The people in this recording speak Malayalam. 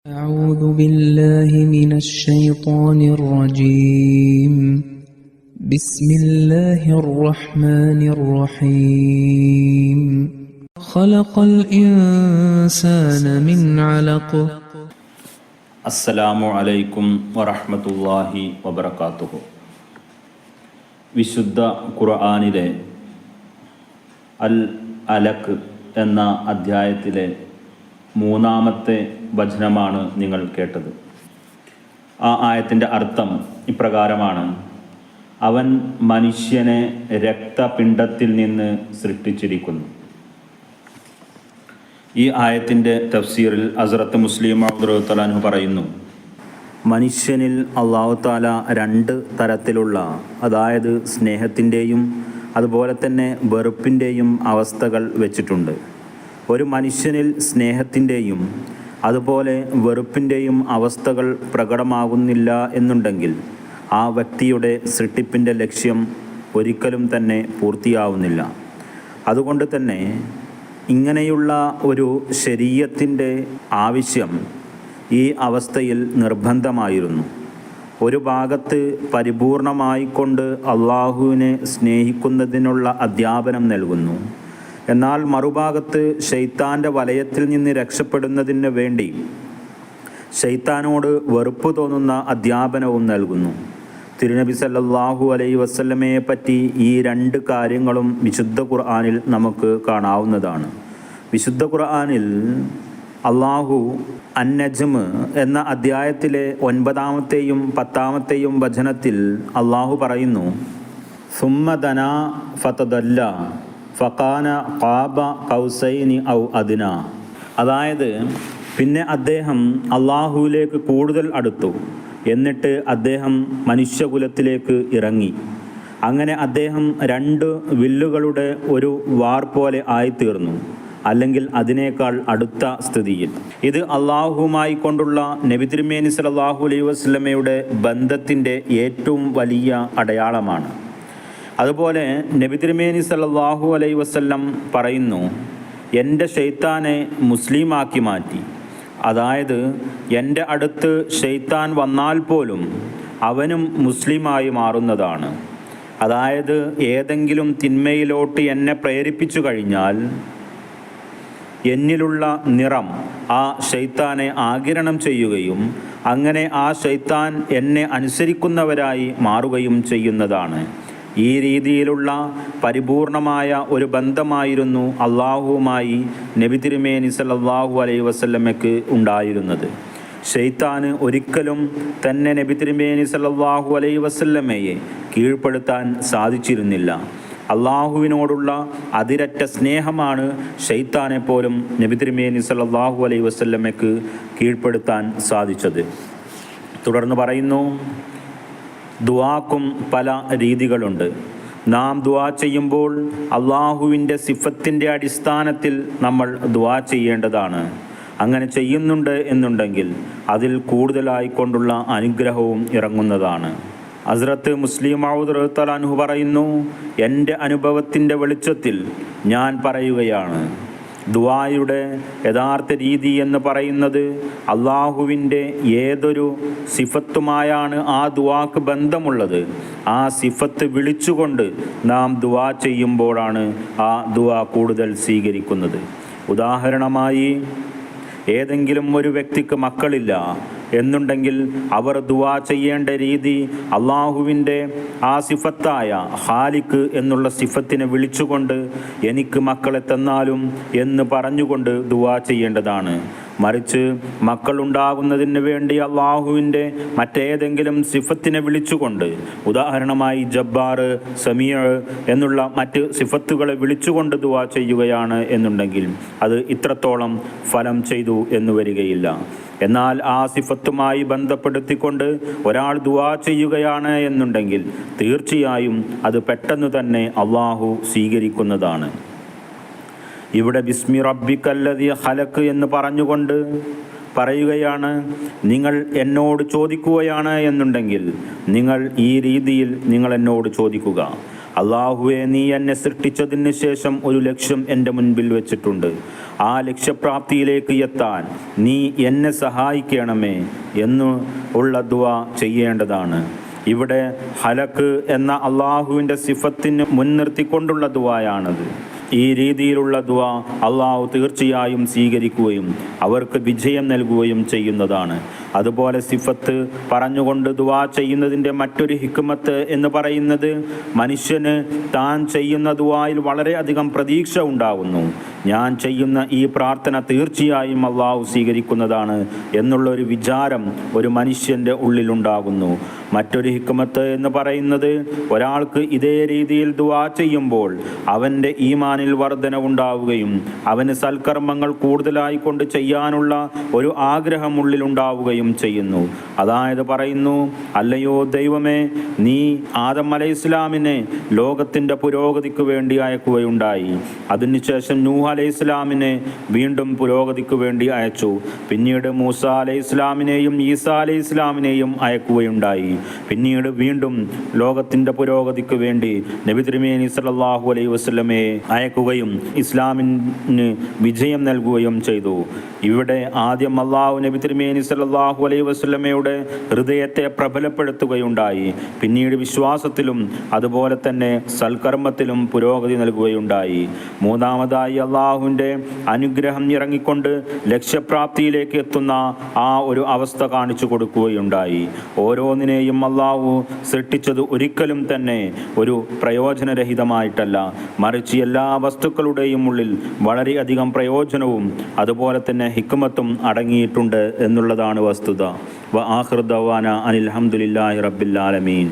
أعوذ بالله من الشيطان الرجيم بسم الله الرحمن الرحيم خلق الإنسان من علق അസ്സലാമു അലൈക്കും വറഹ്മത്തുള്ളാഹി വബറകാതുഹു വിശുദ്ധ ഖുർആനിലെ അൽ അലക്ക് എന്ന അധ്യായത്തിലെ മൂന്നാമത്തെ വചനമാണ് നിങ്ങൾ കേട്ടത്. ആ ആയത്തിന്റെ അർത്ഥം ഇപ്രകാരമാണ്. അവൻ മനുഷ്യനെ രക്തപിണ്ഡത്തിൽ നിന്ന് സൃഷ്ടിച്ചിരിക്കുന്നു. ഈ ആയത്തിന്റെ തഫ്സീറിൽ അസറത്ത് മുസ്ലിം അബ്ദുറത്തലാൻഹു പറയുന്നു മനുഷ്യനിൽ അള്ളാഹു താല രണ്ട് തരത്തിലുള്ള അതായത് സ്നേഹത്തിന്റെയും അതുപോലെ തന്നെ വെറുപ്പിന്റെയും അവസ്ഥകൾ വെച്ചിട്ടുണ്ട്. ഒരു മനുഷ്യനിൽ സ്നേഹത്തിന്റെയും അതുപോലെ വെറുപ്പിന്റെയും അവസ്ഥകൾ പ്രകടമാകുന്നില്ല എന്നുണ്ടെങ്കിൽ ആ വ്യക്തിയുടെ സൃഷ്ടിപ്പിന്റെ ലക്ഷ്യം ഒരിക്കലും തന്നെ പൂർത്തിയാവുന്നില്ല. അതുകൊണ്ട് തന്നെ ഇങ്ങനെയുള്ള ഒരു ശരീരത്തിന്റെ ആവശ്യം ഈ അവസ്ഥയിൽ നിർബന്ധമായിരുന്നു. ഒരു ഭാഗത്ത് പരിപൂർണമായിക്കൊണ്ട് അള്ളാഹുവിനെ സ്നേഹിക്കുന്നതിനുള്ള അധ്യാപനം നൽകുന്നു. എന്നാൽ മറുഭാഗത്ത് ഷെയ്ത്താന്റെ വലയത്തിൽ നിന്ന് രക്ഷപ്പെടുന്നതിന് വേണ്ടി ഷെയ്ത്താനോട് വെറുപ്പ് തോന്നുന്ന അധ്യാപനവും നൽകുന്നു. തിരുനബി സല്ലാഹു അലൈ വസല്ലമയെ പറ്റി ഈ രണ്ട് കാര്യങ്ങളും വിശുദ്ധ ഖുർആാനിൽ നമുക്ക് കാണാവുന്നതാണ്. വിശുദ്ധ ഖുർആാനിൽ അള്ളാഹു അന്നജ്മ് എന്ന അധ്യായത്തിലെ ഒൻപതാമത്തെയും പത്താമത്തെയും വചനത്തിൽ അള്ളാഹു പറയുന്നു സുമ്മദന ഫതദല്ല. ഫക്കാന ഖാബ കൗസൈനി ഔ അദിന. അതായത് പിന്നെ അദ്ദേഹം അള്ളാഹുവിലേക്ക് കൂടുതൽ അടുത്തു. എന്നിട്ട് അദ്ദേഹം മനുഷ്യകുലത്തിലേക്ക് ഇറങ്ങി. അങ്ങനെ അദ്ദേഹം രണ്ട് വില്ലുകളുടെ ഒരു വാർ പോലെ ആയിത്തീർന്നു. അല്ലെങ്കിൽ അതിനേക്കാൾ അടുത്ത സ്ഥിതിയിൽ. ഇത് അള്ളാഹുമായി കൊണ്ടുള്ള നബി തിരുമേനി സല്ലല്ലാഹു അലൈഹി വസല്ലമയുടെ ബന്ധത്തിന്റെ ഏറ്റവും വലിയ അടയാളമാണ്. അതുപോലെ നബി തിരുമേനി സല്ലല്ലാഹു അലൈഹി വസല്ലം പറയുന്നു എന്റെ ഷെയ്ത്താനെ മുസ്ലിമാക്കി മാറ്റി. അതായത് എന്റെ അടുത്ത് ഷെയ്ത്താൻ വന്നാൽ പോലും അവനും മുസ്ലിമായി മാറുന്നതാണ്. അതായത് ഏതെങ്കിലും തിന്മയിലോട്ട് എന്നെ പ്രേരിപ്പിച്ചു കഴിഞ്ഞാൽ എന്നിലുള്ള നിറം ആ ഷെയ്ത്താനെ ആകിരണം ചെയ്യുകയും അങ്ങനെ ആ ഷെയ്ത്താൻ എന്നെ അനുസരിക്കുന്നവരായി മാറുകയും ചെയ്യുന്നതാണ്. ഈ രീതിയിലുള്ള പരിപൂർണമായ ഒരു ബന്ധമായിരുന്നു അള്ളാഹുവുമായി നബി തിരുമേനി സല്ലല്ലാഹു അലൈഹി വസല്ലമയ്ക്ക് ഉണ്ടായിരുന്നത്. ഷെയ്ത്താന് ഒരിക്കലും തന്നെ നബി തിരുമേനി സല്ലല്ലാഹു അലൈഹി വസല്ലമയെ കീഴ്പ്പെടുത്താൻ സാധിച്ചിരുന്നില്ല. അള്ളാഹുവിനോടുള്ള അതിരറ്റ സ്നേഹമാണ് ഷെയ്ത്താനെ പോലും നബി തിരുമേനി സല്ലല്ലാഹു അലൈഹി വസല്ലമയ്ക്ക് കീഴ്പ്പെടുത്താൻ സാധിച്ചത്. തുടർന്ന് പറയുന്നു ദുവാക്കും പല രീതികളുണ്ട്. നാം ദുവാ ചെയ്യുമ്പോൾ അള്ളാഹുവിന്റെ സിഫത്തിന്റെ അടിസ്ഥാനത്തിൽ നമ്മൾ ദുവാ ചെയ്യേണ്ടതാണ്. അങ്ങനെ ചെയ്യുന്നുണ്ട് എന്നുണ്ടെങ്കിൽ അതിൽ കൂടുതലായിക്കൊണ്ടുള്ള അനുഗ്രഹവും ഇറങ്ങുന്നതാണ്. ഹസ്രത്ത് മുസ്ലിം ഔദ്റത്തലാൻഹു പറയുന്നു എന്റെ അനുഭവത്തിന്റെ വെളിച്ചത്തിൽ ഞാൻ പറയുകയാണ്. ദുവായുടെ യഥാർത്ഥ രീതി എന്ന് പറയുന്നത് അള്ളാഹുവിന്റെ ഏതൊരു സിഫത്തുമായാണ് ആ ദുവാക്ക് ബന്ധമുള്ളത്. ആ സിഫത്ത് വിളിച്ചുകൊണ്ട് നാം ദുവാ ചെയ്യുമ്പോഴാണ് ആ ദുവാ കൂടുതൽ സ്വീകരിക്കുന്നത്. ഉദാഹരണമായി ഏതെങ്കിലും ഒരു വ്യക്തിക്ക് മക്കളില്ല. എന്നുണ്ടെങ്കിൽ അവർ ദുവാ ചെയ്യേണ്ട രീതി അള്ളാഹുവിന്റെ ആ സിഫത്തായ ഹാലിക്ക് എന്നുള്ള സിഫത്തിനെ വിളിച്ചുകൊണ്ട് എനിക്ക് മക്കളെ തന്നാലും എന്ന് പറഞ്ഞുകൊണ്ട് ദുവാ ചെയ്യേണ്ടതാണ്. മറിച്ച് മക്കളുണ്ടാകുന്നതിന് വേണ്ടി അള്ളാഹുവിന്റെ മറ്റേതെങ്കിലും സിഫത്തിനെ വിളിച്ചുകൊണ്ട് ഉദാഹരണമായി ജബ്ബാർ സമീർ എന്നുള്ള മറ്റ് സിഫത്തുകളെ വിളിച്ചുകൊണ്ട് ദുവാ ചെയ്യുകയാണ് എന്നുണ്ടെങ്കിൽ അത് ഇത്രത്തോളം ഫലം ചെയ്തു എന്ന് വരികയില്ല. എന്നാൽ ആ സിഫത്തുമായി ബന്ധപ്പെടുത്തിക്കൊണ്ട് ഒരാൾ ദുവാ ചെയ്യുകയാണ് എന്നുണ്ടെങ്കിൽ തീർച്ചയായും അത് പെട്ടെന്ന് തന്നെ അള്ളാഹു സ്വീകരിക്കുന്നതാണ്. ഇവിടെ ബിസ്മി റബ്ബിക്കല്ലതി ഹലക്ക് എന്ന് പറഞ്ഞുകൊണ്ട് പറയുകയാണ് നിങ്ങൾ എന്നോട് ചോദിക്കുകയാണ് എന്നുണ്ടെങ്കിൽ നിങ്ങൾ ഈ രീതിയിൽ നിങ്ങൾ എന്നോട് ചോദിക്കുക. അള്ളാഹുവെ നീ എന്നെ സൃഷ്ടിച്ചതിന് ശേഷം ഒരു ലക്ഷ്യം എന്റെ മുൻപിൽ വെച്ചിട്ടുണ്ട്. ആ ലക്ഷ്യപ്രാപ്തിയിലേക്ക് എത്താൻ നീ എന്നെ സഹായിക്കണമേ എന്ന് ഉള്ള ദുവ ചെയ്യേണ്ടതാണ്. ഇവിടെ ഹലക്ക് എന്ന അള്ളാഹുവിന്റെ സിഫത്തിന് മുൻനിർത്തിക്കൊണ്ടുള്ള ദുവായാണത് ഈ രീതിയിലുള്ള ദ്വ അള്ളാഹു തീർച്ചയായും സ്വീകരിക്കുകയും അവർക്ക് വിജയം നൽകുകയും ചെയ്യുന്നതാണ്. അതുപോലെ സിഫത്ത് പറഞ്ഞുകൊണ്ട് ദുവാ ചെയ്യുന്നതിന്റെ മറ്റൊരു ഹിക്കുമത്ത് എന്ന് പറയുന്നത് മനുഷ്യന് താൻ ചെയ്യുന്ന ദുവായിൽ വളരെയധികം പ്രതീക്ഷ ഉണ്ടാകുന്നു ഞാൻ ചെയ്യുന്ന ഈ പ്രാർത്ഥന തീർച്ചയായും അള്ളാഹു സ്വീകരിക്കുന്നതാണ് എന്നുള്ള ഒരു വിചാരം ഒരു മനുഷ്യന്റെ ഉള്ളിലുണ്ടാകുന്നു. മറ്റൊരു ഹിക്കുമത്ത് എന്ന് പറയുന്നത് ഒരാൾക്ക് ഇതേ രീതിയിൽ ദുവാ ചെയ്യുമ്പോൾ അവന്റെ ഈമാനിൽ വർധനവുണ്ടാവുകയും അവന് സൽക്കർമ്മങ്ങൾ കൂടുതലായിക്കൊണ്ട് ചെയ്യാനുള്ള ഒരു ആഗ്രഹം ഉള്ളിലുണ്ടാവുകയും ചെയ്യുന്നു. അതായത് പറയുന്നു അല്ലയോ ദൈവമേ നീ ആദം അലൈഹി ഇസ്ലാമിനെ ലോകത്തിന്റെ പുരോഗതിക്ക് വേണ്ടി അയക്കുകയുണ്ടായി. അതിനുശേഷം നൂഹ് അലൈഹി ഇസ്ലാമിനെ വീണ്ടും പുരോഗതിക്ക് വേണ്ടി അയച്ചു. പിന്നീട് മൂസ അലൈഹി ഇസ്ലാമിനെയും ഈസ അലൈഹി ഇസ്ലാമിനെയും അയക്കുകയുണ്ടായി. പിന്നീട് വീണ്ടും ലോകത്തിന്റെ പുരോഗതിക്ക് വേണ്ടി നബി തിരുമേനി സല്ലല്ലാഹു അലൈഹി വസ്ലമെ അയക്കുകയും ഇസ്ലാമിന് വിജയം നൽകുകയും ചെയ്തു. ഇവിടെ ആദ്യം അള്ളാഹു നബി തിരുമേനി സല്ലല്ലാഹു അലൈഹി വസല്ലമയുടെ ഹൃദയത്തെ പ്രബലപ്പെടുത്തുകയുണ്ടായി. പിന്നീട് വിശ്വാസത്തിലും അതുപോലെ തന്നെ സൽക്കർമ്മത്തിലും പുരോഗതി നൽകുകയുണ്ടായി. മൂന്നാമതായി അള്ളാഹുവിന്റെ അനുഗ്രഹം ഇറങ്ങിക്കൊണ്ട് ലക്ഷ്യപ്രാപ്തിയിലേക്ക് എത്തുന്ന ആ ഒരു അവസ്ഥ കാണിച്ചു കൊടുക്കുകയുണ്ടായി. ഓരോന്നിനെയും അള്ളാഹു സൃഷ്ടിച്ചത് ഒരിക്കലും തന്നെ ഒരു പ്രയോജനരഹിതമായിട്ടല്ല. മറിച്ച് എല്ലാ വസ്തുക്കളുടെയും ഉള്ളിൽ വളരെയധികം പ്രയോജനവും അതുപോലെ തന്നെ ഹിക്കുമത്തും അടങ്ങിയിട്ടുണ്ട് എന്നുള്ളതാണ് വസ്തുത വ ആഹൃദവാന അനിൽ അഹമ്മദില്ലാഹി റബ്ബിൽ ആലമീൻ